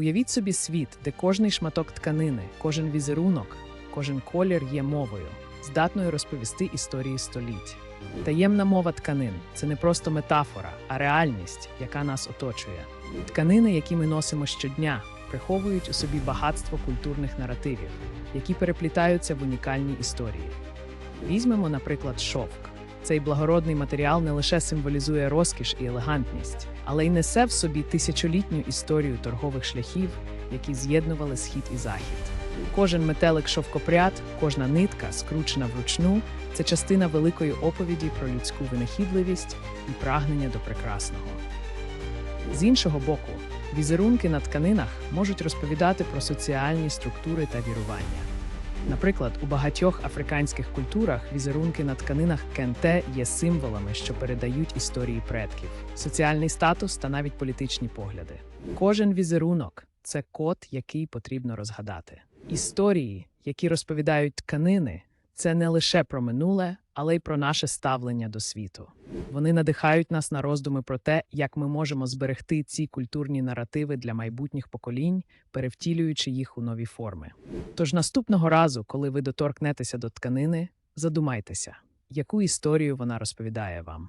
Уявіть собі світ, де кожний шматок тканини, кожен візерунок, кожен колір є мовою, здатною розповісти історії століть. Таємна мова тканин це не просто метафора, а реальність, яка нас оточує. Тканини, які ми носимо щодня, приховують у собі багатство культурних наративів, які переплітаються в унікальній історії. Візьмемо, наприклад, шовк. Цей благородний матеріал не лише символізує розкіш і елегантність, але й несе в собі тисячолітню історію торгових шляхів, які з'єднували схід і захід. Кожен метелик шовкопряд, кожна нитка, скручена вручну, це частина великої оповіді про людську винахідливість і прагнення до прекрасного. З іншого боку, візерунки на тканинах можуть розповідати про соціальні структури та вірування. Наприклад, у багатьох африканських культурах візерунки на тканинах кенте є символами, що передають історії предків, соціальний статус та навіть політичні погляди. Кожен візерунок це код, який потрібно розгадати. Історії, які розповідають тканини, це не лише про минуле, але й про наше ставлення до світу. Вони надихають нас на роздуми про те, як ми можемо зберегти ці культурні наративи для майбутніх поколінь, перевтілюючи їх у нові форми. Тож наступного разу, коли ви доторкнетеся до тканини, задумайтеся, яку історію вона розповідає вам.